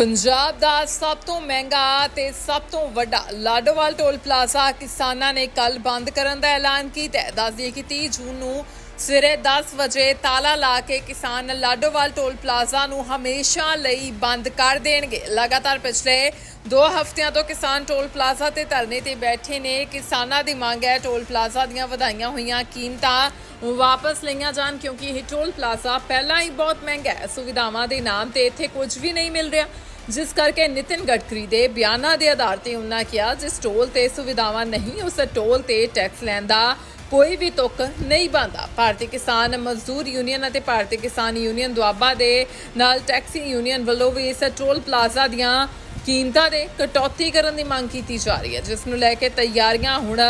ਪੰਜਾਬ ਦਾ ਸਭ ਤੋਂ ਮਹਿੰਗਾ ਤੇ ਸਭ ਤੋਂ ਵੱਡਾ ਲਾਡੋਵਾਲ ਟੋਲ ਪਲਾਜ਼ਾ ਕਿਸਾਨਾਂ ਨੇ ਕੱਲ ਬੰਦ ਕਰਨ ਦਾ ਐਲਾਨ ਕੀਤਾ ਹੈ। ਦੱਸ ਦਈਏ ਕਿ 30 ਜੂਨ ਨੂੰ ਸਵੇਰੇ 10 ਵਜੇ ਤਾਲਾ ਲਾ ਕੇ ਕਿਸਾਨ ਲਾਡੋਵਾਲ ਟੋਲ ਪਲਾਜ਼ਾ ਨੂੰ ਹਮੇਸ਼ਾ ਲਈ ਬੰਦ ਕਰ ਦੇਣਗੇ। ਲਗਾਤਾਰ ਪਿਛਲੇ 2 ਹਫ਼ਤਿਆਂ ਤੋਂ ਕਿਸਾਨ ਟੋਲ ਪਲਾਜ਼ਾ ਤੇ ਧਰਨੇ ਤੇ ਬੈਠੇ ਨੇ। ਕਿਸਾਨਾਂ ਦੀ ਮੰਗ ਹੈ ਟੋਲ ਪਲਾਜ਼ਾ ਦੀਆਂ ਵਧਾਈਆਂ ਹੋਈਆਂ ਕੀਮਤਾਂ ਵਾਪਸ ਲਈਆਂ ਜਾਣ ਕਿਉਂਕਿ ਇਹ ਟੋਲ ਪਲਾਜ਼ਾ ਪਹਿਲਾਂ ਹੀ ਬਹੁਤ ਮਹਿੰਗਾ ਹੈ। ਸੁਵਿਧਾਵਾਂ ਦੇ ਨਾਮ ਤੇ ਇੱਥੇ ਕੁਝ ਵੀ ਨਹੀਂ ਮਿਲ ਰਿਹਾ। ਜਿਸ ਕਰਕੇ ਨਿਤਿਨ ਗਡਕਰੀ ਦੇ ਬਿਆਨਾਂ ਦੇ ਆਧਾਰ ਤੇ ਉਹਨਾਂ ਕਿਹਾ, ਜਿਸ ਟੋਲ ਤੇ ਸੁਵਿਧਾਵਾਂ ਨਹੀਂ, ਉਸ ਟੋਲ ਤੇ ਟੈਕਸ ਲੈਣ ਦਾ ਕੋਈ ਵੀ ਤੁਕ ਨਹੀਂ ਬੰਦਾ ਭਾਰਤੀ ਕਿਸਾਨ ਮਜ਼ਦੂਰ ਯੂਨੀਅਨ ਅਤੇ ਭਾਰਤੀ ਕਿਸਾਨ ਯੂਨੀਅਨ ਦੁਆਬਾ ਦੇ ਨਾਲ ਟੈਕਸੀ ਯੂਨੀਅਨ ਵੱਲੋਂ ਵੀ ਇਸ ਟੋਲ ਪਲਾਜ਼ਾ ਦੀਆਂ ਕੀਮਤਾਂ ਦੇ ਕਟੌਤੀ ਕਰਨ ਦੀ ਮੰਗ ਕੀਤੀ ਜਾ ਰਹੀ ਹੈ, ਜਿਸ ਨੂੰ ਲੈ ਕੇ ਤਿਆਰੀਆਂ ਹੁਣ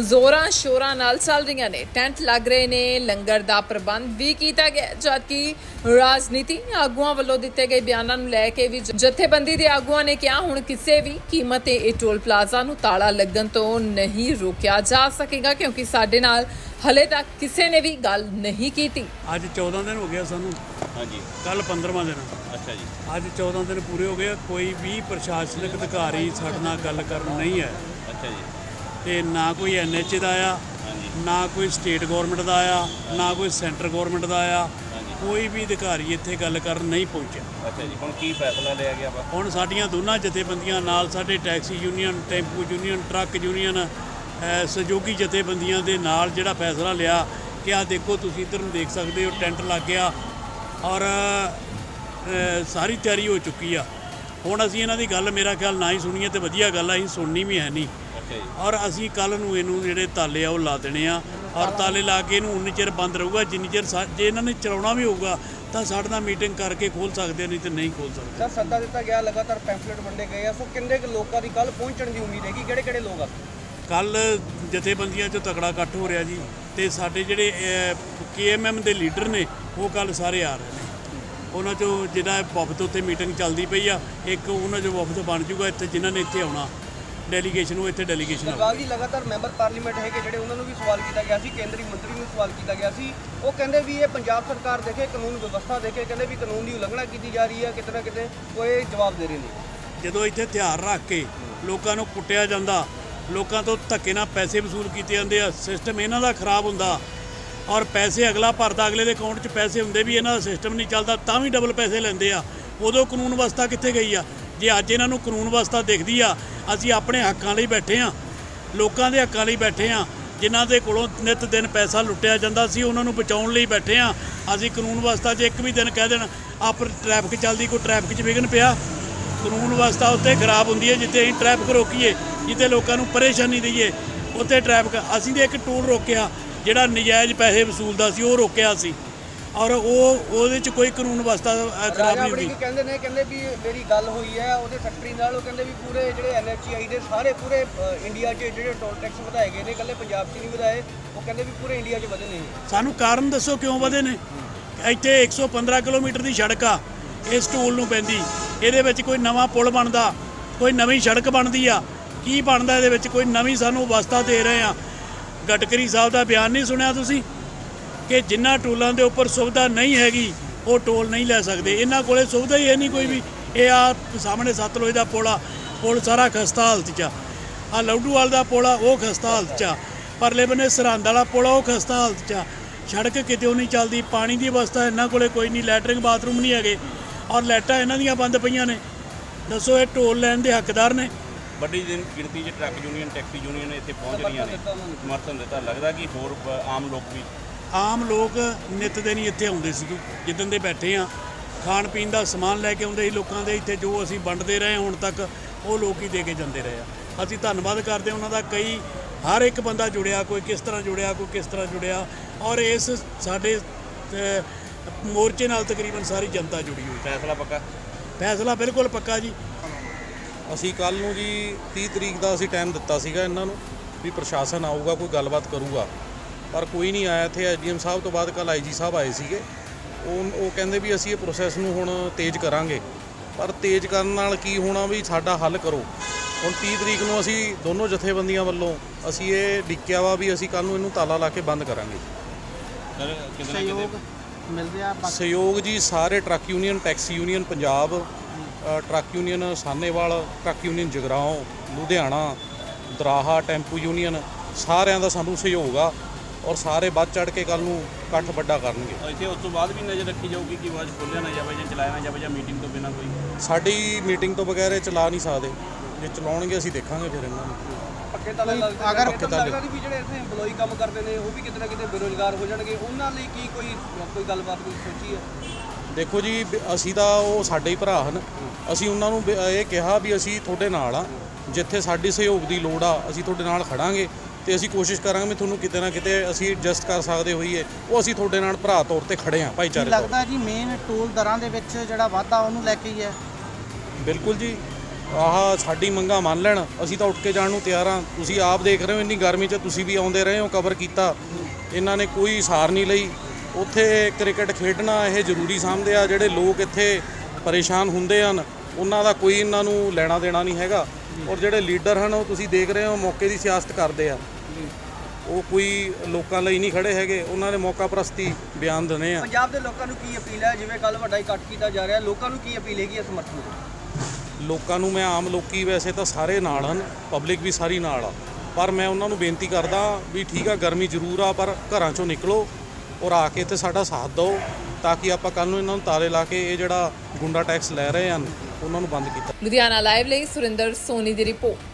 ਜ਼ੋਰਾਂ ਸ਼ੋਰਾਂ ਨਾਲ ਚੱਲ ਰਹੀਆਂ ਨੇ। ਟੈਂਟ ਲੱਗ ਰਹੇ ਨੇ, ਲੰਗਰ ਦਾ ਪ੍ਰਬੰਧ ਵੀ ਕੀਤਾ ਗਿਆ ਜਦਕਿ ਰਾਜਨੀਤੀ ਆਗੂਆਂ ਵੱਲੋਂ ਦਿੱਤੇ ਗਏ ਬਿਆਨਾਂ ਨੂੰ ਲੈ ਕੇ ਵੀ ਜਥੇਬੰਦੀ ਦੇ ਆਗੂਆਂ ਨੇ ਕਿਹਾ, ਹੁਣ ਕਿਸੇ ਵੀ ਕੀਮਤ ਤੇ ਇਹ ਟੋਲ ਪਲਾਜ਼ਾ ਨੂੰ ਤਾਲਾ ਲੱਗਣ ਤੋਂ ਨਹੀਂ ਰੋਕਿਆ ਜਾ ਸਕੇਗਾ, ਕਿਉਂਕਿ ਸਾਡੇ ਨਾਲ ਹਲੇ ਤੱਕ ਕਿਸੇ ਨੇ ਵੀ ਗੱਲ ਨਹੀਂ ਕੀਤੀ। ਅੱਜ 14 ਦਿਨ ਹੋ ਗਿਆ ਸਾਨੂੰ। ਹਾਂਜੀ। ਕੱਲ 15ਵਾਂ ਦਿਨ। ਅੱਛਾ ਜੀ। ਅੱਜ 14 ਦਿਨ ਪੂਰੇ ਹੋ ਗਏ ਆ। ਕੋਈ ਵੀ ਪ੍ਰਸ਼ਾਸਨਿਕ ਅਧਿਕਾਰੀ ਸਾਡੇ ਨਾਲ ਗੱਲ ਕਰਨ ਨਹੀਂ ਹੈ ਅੱਛਾ ਜੀ। ਤੇ ਨਾ ਕੋਈ ਐਨਐਚ ਦਾ ਆ ਹਾਂਜੀ। ਨਾ ਕੋਈ ਸਟੇਟ ਗਵਰਨਮੈਂਟ ਦਾ ਆ ਨਾ ਕੋਈ ਸੈਂਟਰ ਗਵਰਨਮੈਂਟ ਦਾ ਆ ਹਾਂਜੀ। ਕੋਈ ਵੀ ਅਧਿਕਾਰੀ ਇੱਥੇ ਗੱਲ ਕਰਨ ਨਹੀਂ ਪਹੁੰਚਿਆ। ਅੱਛਾ ਜੀ ਹੁਣ ਕੀ ਫੈਸਲਾ ਲਿਆ ਗਿਆ ਵਾ? ਹੁਣ ਸਾਡੀਆਂ ਦੋਨਾਂ ਜਥੇਬੰਦੀਆਂ ਨਾਲ ਸਾਡੇ taxi union tempo union truck union ਸਹਿਯੋਗੀ ਜਥੇਬੰਦੀਆਂ ਦੇ ਨਾਲ ਜਿਹੜਾ ਫੈਸਲਾ ਲਿਆ ਕਿ ਆ ਦੇਖੋ ਤੁਸੀਂ ਇੱਧਰ ਨੂੰ ਦੇਖ ਸਕਦੇ ਹੋ ਟੈਂਟ ਲੱਗ ਗਿਆ ਔਰ ਸਾਰੀ ਤਿਆਰੀ ਹੋ ਚੁੱਕੀ ਆ। ਹੁਣ ਅਸੀਂ ਇਹਨਾਂ ਦੀ ਗੱਲ ਮੇਰਾ ਖਿਆਲ ਨਾ ਹੀ ਸੁਣੀਏ ਤੇ ਵਧੀਆ ਗੱਲ ਆ ਅਸੀਂ ਸੁਣਨੀ ਵੀ ਹੈ ਨਹੀਂ। ਔਰ ਅਸੀਂ ਕੱਲ ਨੂੰ ਇਹਨੂੰ ਜਿਹੜੇ ਤਾਲੇ ਆ ਉਹ ਲਾ ਦੇਣੇ ਆ। ਔਰ ਤਾਲੇ ਲਾ ਕੇ ਇਹਨੂੰ ਉਨੀ ਚਿਰ ਬੰਦ ਰਹੂਗਾ ਜਿੰਨੀ ਚਿਰ ਸਾ- ਜੇ ਇਹਨਾਂ ਨੇ ਚਲਾਉਣਾ ਵੀ ਹੋਊਗਾ ਤਾਂ ਸਾਡੇ ਨਾਲ ਮੀਟਿੰਗ ਕਰਕੇ ਖੋਲ ਸਕਦੇ ਨਹੀਂ ਤੇ ਨਹੀਂ ਖੋਲ ਸਕਦੇ। ਸਰ ਸੱਦਾ ਦਿੱਤਾ ਗਿਆ ਲਗਾਤਾਰ ਪੈਂਫਲੇਟ ਵੰਡੇ ਗਏ ਆ। ਸੋ ਕਿੰਨੇ ਕੁ ਲੋਕਾਂ ਦੀ ਕੱਲ ਪਹੁੰਚਣ ਦੀ ਉਮੀਦ ਹੈਗੀ? ਕਿਹੜੇ ਕਿਹੜੇ ਲੋਕ ਆ? ਕੱਲ ਜਥੇਬੰਦੀਆਂ 'ਚ ਤਕੜਾ ਇਕੱਠ ਹੋ ਰਿਹਾ ਜੀ ਤੇ ਸਾਡੇ ਜਿਹੜੇ ਕੇਐਮਐਮ ਦੇ ਲੀਡਰ ਨੇ ਉਹ ਕੱਲ ਸਾਰੇ ਆ ਰਹੇ ਨੇ। ਉਹਨਾਂ 'ਚੋਂ ਜਿਹੜਾ ਵਫਦ ਉੱਤੇ ਮੀਟਿੰਗ ਚੱਲਦੀ ਪਈ ਆ ਇੱਕ ਉਹਨਾਂ 'ਚੋਂ ਵਫਦ ਬਣ ਜੂਗਾ ਇੱਥੇ ਜਿਨ੍ਹਾਂ ਨੇ ਇੱਥੇ ਆਉਣਾ। ਡੈਲੀਗੇਸ਼ਨ ਉਹ ਇੱਥੇ ਡੈਲੀਗੇਸ਼ਨ ਸਰਕਾਰ ਜੀ ਲਗਾਤਾਰ ਮੈਂਬਰ ਪਾਰਲੀਮੈਂਟ ਹੈਗੇ ਜਿਹੜੇ ਉਹਨਾਂ ਨੂੰ ਵੀ ਸਵਾਲ ਕੀਤਾ ਗਿਆ ਸੀ ਕੇਂਦਰੀ ਮੰਤਰੀ ਨੂੰ ਸਵਾਲ ਕੀਤਾ ਗਿਆ ਸੀ। ਉਹ ਕਹਿੰਦੇ ਵੀ ਇਹ ਪੰਜਾਬ ਸਰਕਾਰ ਦੇਖੇ ਕਾਨੂੰਨ ਵਿਵਸਥਾ ਦੇਖੇ ਕਹਿੰਦੇ ਵੀ ਕਾਨੂੰਨ ਦੀ ਉਲੰਘਣਾ ਕੀਤੀ ਜਾ ਰਹੀ ਹੈ ਕਿਤੇ ਨਾ ਕਿਤੇ ਕੋਈ ਜਵਾਬ ਦੇ ਰਹੇ ਨੇ। ਜਦੋਂ ਇੱਥੇ ਹਥਿਆਰ ਰੱਖ ਕੇ ਲੋਕਾਂ ਨੂੰ ਕੁੱਟਿਆ ਜਾਂਦਾ ਲੋਕਾਂ ਤੋਂ ਧੱਕੇ ਨਾਲ ਪੈਸੇ ਵਸੂਲ ਕੀਤੇ ਜਾਂਦੇ ਆ ਸਿਸਟਮ ਇਹਨਾਂ ਦਾ ਖਰਾਬ ਹੁੰਦਾ। ਔਰ ਪੈਸੇ ਅਗਲਾ ਭਰਦਾ, ਅਗਲੇ ਦੇ ਅਕਾਊਂਟ 'ਚ ਪੈਸੇ ਹੁੰਦੇ ਵੀ ਇਹਨਾਂ ਦਾ ਸਿਸਟਮ ਨਹੀਂ ਚੱਲਦਾ, ਤਾਂ ਵੀ ਡਬਲ ਪੈਸੇ ਲੈਂਦੇ ਆ। ਉਦੋਂ ਕਾਨੂੰਨ ਵਿਵਸਥਾ ਕਿੱਥੇ ਗਈ ਆ? ਜੇ ਅੱਜ ਇਹਨਾਂ ਨੂੰ ਕਾਨੂੰਨ ਵਿਵਸਥਾ ਦਿਖਦੀ ਆ, ਅਸੀਂ ਆਪਣੇ ਹੱਕਾਂ ਲਈ ਬੈਠੇ ਆ, ਲੋਕਾਂ ਦੇ ਹੱਕਾਂ ਲਈ ਬੈਠੇ ਆ, ਜਿਨ੍ਹਾਂ ਦੇ ਕੋਲੋਂ ਨਿਤ ਦਿਨ ਪੈਸਾ ਲੁੱਟਿਆ ਜਾਂਦਾ ਸੀ ਉਹਨਾਂ ਨੂੰ ਬਚਾਉਣ ਲਈ ਬੈਠੇ ਆ। ਅਸੀਂ ਕਾਨੂੰਨ ਵਿਵਸਥਾ 'ਚ ਇੱਕ ਵੀ ਦਿਨ ਕਹਿ ਦੇਣ, ਆਪ ਟ੍ਰੈਫਿਕ ਚੱਲਦੀ, ਕੋਈ ਟ੍ਰੈਫਿਕ 'ਚ ਵਿਘਨ ਪਿਆ। ਕਾਨੂੰਨ ਵਿਵਸਥਾ ਉੱਤੇ ਖਰਾਬ ਹੁੰਦੀ ਹੈ, ਜਿੱਥੇ ਅਸੀਂ ਟ੍ਰੈਫਿਕ ਰੋਕੀਏ, ਜਿੱਥੇ ਲੋਕਾਂ ਨੂੰ ਪਰੇਸ਼ਾਨੀ ਦਈਏ, ਉੱਥੇ ਟ੍ਰੈਫਿਕ ਅਸੀਂ ਤੇ ਇੱਕ ਟੂਲ ਰੋਕਿਆ ਜਿਹੜਾ ਨਜਾਇਜ਼ ਪੈਸੇ ਵਸੂਲਦਾ ਸੀ ਉਹ ਰੋਕਿਆ ਸੀ। ਔਰ ਉਹ ਉਹਦੇ 'ਚ ਕੋਈ ਕਾਨੂੰਨ ਅ, ਖਰਾਬ ਨਹੀਂ ਬੜੀ ਹੁੰਦੀ। ਕੀ ਕਹਿੰਦੇ ਨੇ ਕਹਿੰਦੇ ਵੀ ਮੇਰੀ ਗੱਲ ਹੋਈ ਹੈ ਉਹਦੇ ਸੈਕਟਰੀ ਨਾਲ ਉਹ ਕਹਿੰਦੇ ਵੀ ਪੂਰੇ ਜਿਹੜੇ ਐਨਐਚਆਈ ਦੇ ਸਾਰੇ ਪੂਰੇ ਅ, ਇੰਡੀਆ 'ਚ ਜਿਹੜੇ ਟੋਲ ਟੈਕਸ ਵਧਾਏ ਗਏ ਨੇ ਇਕੱਲੇ ਪੰਜਾਬ 'ਚ ਨਹੀਂ ਵਧਾਏ ਉਹ ਕਹਿੰਦੇ ਵੀ ਪੂਰੇ ਇੰਡੀਆ 'ਚ ਵਧੇ ਨੇ। ਸਾਨੂੰ ਕਾਰਨ ਦੱਸੋ ਕਿਉਂ ਵਧੇ ਨੇ? ਇੱਥੇ 115 ਕਿਲੋਮੀਟਰ ਦੀ ਸੜਕ ਆ ਇਸ ਟੂਲ ਨੂੰ ਪੈਂਦੀ। ਇਹਦੇ ਵਿੱਚ ਕੋਈ ਨਵਾਂ ਪੁਲ ਬਣਦਾ ਕੋਈ ਨਵੀਂ ਸੜਕ ਬਣਦੀ ਆ। ਕੀ ਬਣਦਾ ਇਹਦੇ ਵਿੱਚ? ਕੋਈ ਨਵੀਂ ਸਾਨੂੰ ਵਸਤਾ ਦੇ ਰਹੇ ਆ। ਗਡਕਰੀ ਸਾਹਿਬ ਦਾ ਬਿਆਨ ਨਹੀਂ ਸੁਣਿਆ ਤੁਸੀਂ? ਕਿ ਜਿੰਨਾ ਟੋਲਾਂ ਦੇ ਉੱਪਰ ਸੁਵਿਧਾ ਨਹੀਂ ਹੈਗੀ, ਉਹ ਟੋਲ ਨਹੀਂ ਲੈ ਸਕਦੇ। ਇਹਨਾਂ ਕੋਲੇ ਸੁਵਿਧਾ ਹੀ ਹੈ ਨਹੀਂ ਕੋਈ ਵੀ। ਇਹ ਆ ਸਾਹਮਣੇ ਸਤਲੁਜ ਦਾ ਪੁਲ ਆ ਪੁਲ ਸਾਰਾ ਖਸਤਾ ਹਾਲਤ 'ਚ ਆ। ਆ ਲੌਡੂਵਾਲ ਦਾ ਪੁਲ ਆ ਉਹ ਖਸਤਾ ਹਾਲਤ 'ਚ ਆ। ਪਰਲੇ ਬੰਨੇ ਸਰਹੰਦ ਵਾਲਾ ਪੁਲ ਆ ਉਹ ਖਸਤਾ ਹਾਲਤ 'ਚ ਆ। ਸੜਕ ਕਿਤੇ ਨਹੀਂ ਚੱਲਦੀ, ਪਾਣੀ ਦੀ ਅਵਸਥਾ ਇਹਨਾਂ ਕੋਲੇ ਕੋਈ ਨਹੀਂ, ਲੈਟਰਿੰਗ ਬਾਥਰੂਮ ਨਹੀਂ ਹੈਗੇ। ਔਰ ਲਾਈਟਾਂ ਇਹਨਾਂ ਦੀਆਂ ਬੰਦ ਪਈਆਂ ਨੇ। ਦੱਸੋ ਇਹ ਟੋਲ ਲੈਣ ਦੇ ਹੱਕਦਾਰ ਨੇ? ਵੱਡੀ ਗਿਣ- ਗਿਣਤੀ 'ਚ ਟਰੱਕ ਯੂਨੀਅਨ ਟੈਕਸੀ ਯੂਨੀਅਨ ਇੱਥੇ ਪਹੁੰਚ ਰਹੀਆਂ ਨੇ। ਸਮਰਥਨ ਦਿੱਤਾ। ਲੱਗਦਾ ਕਿ ਹੋਰ ਬ- ਆਮ ਲੋਕ ਵੀ ਆਮ ਲੋਕ ਨਿੱਤ ਦੇ ਨਹੀਂ ਇੱਥੇ ਆਉਂਦੇ ਸੀਗੇ। ਜਿੱਦਣ ਦੇ ਬੈਠੇ ਆ ਖਾਣ ਪੀਣ ਦਾ ਸਮਾਨ ਲੈ ਕੇ ਆਉਂਦੇ ਸੀ ਲੋਕਾਂ ਦੇ। ਇੱਥੇ ਜੋ ਅਸੀਂ ਵੰਡਦੇ ਰਹੇ ਹੁਣ ਤੱਕ ਉਹ ਲੋਕ ਹੀ ਦੇ ਕੇ ਜਾਂਦੇ ਰਹੇ ਆ। ਅਸੀਂ ਧੰਨਵਾਦ ਕਰਦੇ ਹਾਂ ਉਹਨਾਂ ਦਾ। ਕਈ ਹਰ ਇੱਕ ਬੰਦਾ ਜੁੜਿਆ ਕੋਈ ਕਿਸ ਤਰ੍ਹਾਂ ਜੁੜਿਆ ਕੋਈ ਕਿਸ ਤਰ੍ਹਾਂ ਜੁੜਿਆ। ਔਰ ਇਸ ਸਾਡੇ ਅ, ਮੋਰਚੇ ਨਾਲ ਤਕਰੀਬਨ ਸਾਰੀ ਜਨਤਾ ਜੁੜੀ ਹੋਈ। ਫੈਸਲਾ ਪੱਕਾ? ਫੈਸਲਾ ਬਿਲਕੁਲ ਪੱਕਾ ਜੀ। ਅਸੀਂ ਕੱਲ ਨੂੰ ਜੀ 30 ਤਰੀਕ ਦਾ ਅਸੀਂ ਟਾਈਮ ਦਿੱਤਾ ਸੀਗਾ ਇਹਨਾਂ ਨੂੰ ਵੀ ਪ੍ਰਸ਼ਾਸਨ ਆਊਗਾ ਕੋਈ ਗੱਲਬਾਤ ਕਰੂਗਾ। ਪਰ ਕੋਈ ਨਹੀਂ ਆਇਆ ਇੱਥੇ ਐਸਡੀਐਮ ਸਾਹਿਬ ਤੋਂ ਬਾਅਦ ਕੱਲ ਆਈਜੀ ਸਾਹਿਬ ਆਏ ਸੀਗੇ। ਉਹ ਉਹ ਕਹਿੰਦੇ ਵੀ ਅਸੀਂ ਇਹ ਪ੍ਰੋਸੈਸ ਨੂੰ ਹੁਣ ਤੇਜ਼ ਕਰਾਂਗੇ। ਪਰ ਤੇਜ਼ ਕਰਨ ਨਾਲ ਕੀ ਹੋਣਾ ਵੀ ਸਾਡਾ ਹੱਲ ਕਰੋ। ਹੁਣ 30 ਤਰੀਕ ਨੂੰ ਅਸੀਂ ਦੋਨੋਂ ਜਥੇਬੰਦੀਆਂ ਵੱਲੋਂ ਅਸੀਂ ਇਹ ਡਿੱਕਿਆ ਵਾ ਵੀ ਅਸੀਂ ਕੱਲ ਨੂੰ ਇਹਨੂੰ ਤਾਲਾ ਲਾ ਕੇ ਬੰਦ ਕਰਾਂਗੇ। ਸਰ ਕਿਤੇ ਨਾ ਕਿਤੇ ਸਹਿਯੋਗ ਜੀ ਸਾਰੇ truck union taxi union Punjab truck union Sahnewal truck union Jagraon Ludhiana Doraha tempo union ਸਾਰਿਆਂ ਦਾ ਸਾਨੂੰ ਸਹਿਯੋਗ ਆ ਔਰ ਸਾਰੇ ਵੱਧ ਚੜ ਕੇ ਕੱਲ ਨੂੰ ਇਕੱਠ ਵੱਡਾ ਕਰਨਗੇ। ਇੱਥੇ ਉਸ ਤੋਂ ਬਾਅਦ ਵੀ ਨਜ਼ਰ ਰੱਖੀ ਜਾਊਗੀ ਕਿ ਆਵਾਜ਼ ਖੋਲ੍ਹਿਆ ਨਾ ਜਾਵੇ ਜਾਂ ਚਲਾਇਆ ਨਾ ਜਾਵੇ ਜਾਂ ਮੀਟਿੰਗ ਤੋਂ ਬਿਨਾਂ ਕੋਈ? ਸਾਡੀ ਮੀਟਿੰਗ ਤੋਂ ਬਗੈਰ ਇਹ ਚਲਾ ਨਹੀਂ ਸਕਦੇ। ਜੇ ਚਲਾਉਣਗੇ ਅਸੀਂ ਦੇਖਾਂਗੇ ਫਿਰ ਇਹਨਾਂ ਨੂੰ। ਪੱਕੇ ਤਾਲੇ ਲੱਗਦੇ ਅਗਰ ਅਗਰ ਪੱਕੇ ਤਾਲੇ- ਵੀ ਜਿਹੜੇ ਇੱਥੇ EMPLOYE ਕੰਮ ਕਰਦੇ ਨੇ ਉਹ ਵੀ ਕਿਤੇ ਨਾ ਕਿਤੇ ਬੇਰੋਜ਼ਗਾਰ ਹੋ ਜਾਣਗੇ। ਉਹਨਾਂ ਲਈ ਕੀ ਕੋਈ ਕੋਈ ਗੱਲਬਾਤ ਕੋਈ ਸੋਚੀ ਹੈ? ਦੇਖੋ ਜੀ ਅਸੀਂ ਤਾਂ ਉਹ ਸਾਡੇ ਹੀ ਭਰਾ ਹਨ। ਅਸੀਂ ਉਹਨਾਂ ਨੂੰ ਇਹ ਕਿਹਾ ਵੀ ਅਸੀਂ ਤੁਹਾਡੇ ਨਾਲ ਆ। ਜਿੱਥੇ ਸਾਡੀ ਸਹਿਯੋਗ ਦੀ ਲੋੜ ਆ ਅਸੀਂ ਤੁਹਾਡੇ ਨਾਲ ਖੜਾਂਗੇ ਤੇ ਅਸੀਂ ਕੋਸ਼ਿਸ਼ ਕਰਾਂਗੇ ਵੀ ਤੁਹਾਨੂੰ ਕਿਤੇ ਨਾ ਕਿਤੇ ਅਸੀਂ ਐਡਜਸਟ ਕਰ ਸਕਦੇ ਹੋਈਏ। ਉਹ ਅਸੀਂ ਤੁਹਾਡੇ ਨਾਲ ਭਰਾ ਤੌਰ ਤੇ ਖੜੇ ਆ ਭਾਈਚਾਰੇ ਤੌਰ ਲੱਗਦਾ ਜੀ ਮੇਨ ਟੋਲ ਦਰਾਂ ਦੇ ਵਿੱਚ ਜਿਹੜਾ ਵਾਧਾ ਉਹਨੂੰ ਲੈ ਕੇ ਹੀ ਹੈ। ਬਿਲਕੁਲ ਜੀ। ਆਹ ਸਾਡੀ ਮੰਗਾ ਮੰਨ ਲੈਣ। ਅਸੀਂ ਤਾਂ ਉੱਠ ਕੇ ਜਾਣ ਨੂੰ ਤਿਆਰ ਆ। ਤੁਸੀਂ ਆਪ ਦੇਖ ਰਹੇ ਹੋ ਇੰਨੀ ਗਰਮੀ 'ਚ ਤੁਸੀਂ ਵੀ ਆਉਂਦੇ ਰਹੇ ਹੋ ਕਵਰ ਕੀਤਾ। ਇਹਨਾਂ ਨੇ ਕੋਈ ਸਾਰ ਨਹੀਂ ਲਈ। ਉੱਥੇ ਕ੍ਰਿਕਟ ਖੇਡਣਾ ਇਹ ਜ਼ਰੂਰੀ ਸਮਝਦੇ ਆ ਜਿਹੜੇ ਲੋਕ ਇੱਥੇ ਪਰੇਸ਼ਾਨ ਹੁੰਦੇ ਹਨ ਉਹਨਾਂ ਦਾ ਕੋਈ ਇਹਨਾਂ ਨੂੰ ਲੈਣਾ ਦੇਣਾ ਨਹੀਂ ਹੈਗਾ। ਔਰ ਜਿਹੜੇ ਲੀਡਰ ਹਨ ਉਹ ਤੁਸੀਂ ਦੇਖ ਰਹੇ ਹੋ ਮੌਕੇ ਦੀ ਸਿਆਸਤ ਕਰਦੇ ਆ। ਉਹ ਕੋਈ ਲੋਕਾਂ ਲਈ ਨਹੀਂ ਖੜੇ ਹੈਗੇ ਉਹਨਾਂ ਨੇ ਮੌਕਾ ਪ੍ਰਸਤੀ ਬਿਆਨ ਦੇਣੇ ਆ। ਪੰਜਾਬ ਦੇ ਲੋਕਾਂ ਨੂੰ ਕੀ ਅਪੀਲ ਹੈ? ਜਿਵੇਂ ਕੱਲ ਵੱਡਾ ਇਕੱਠ ਕੀਤਾ ਜਾ ਰਿਹਾ ਲੋਕਾਂ ਨੂੰ ਕੀ ਅਪੀਲ ਹੈਗੀ ਇਸ ਸਮਰਥਨ ਦੀ? ਲੋਕਾਂ ਨੂੰ ਮੈਂ ਆਮ ਲੋਕੀ ਵੈਸੇ ਤਾਂ ਸਾਰੇ ਨਾਲ ਹਨ ਪਬਲਿਕ ਵੀ ਸਾਰੀ ਨਾਲ ਆ। ਪਰ ਮੈਂ ਉਹਨਾਂ ਨੂੰ ਬੇਨਤੀ ਕਰਦਾ ਵੀ ਠੀਕ ਆ ਗਰਮੀ ਜ਼ਰੂਰ ਆ ਪਰ ਘਰਾਂ ਚੋਂ ਨਿਕਲੋ। ਔਰ ਆ ਕੇ ਤੇ ਸਾਡਾ ਸਾਥ ਦਿਓ ਤਾਂ ਕਿ ਆਪਾਂ ਕੱਲ ਨੂੰ ਇਹਨਾਂ ਨੂੰ ਤਾਰੇ ਲਾ ਕੇ ਇਹ ਜਿਹੜਾ ਗੁੰਡਾ ਟੈਕਸ ਲੈ ਰਹੇ ਹਨ, ਉਹਨਾਂ ਨੂੰ ਬੰਦ ਕੀਤਾ ਲੁਧਿਆਣਾ ਲਾਈਵ ਲਈ ਸੁਰਿੰਦਰ ਸੋਨੀ ਦੀ ਰਿਪੋਰਟ।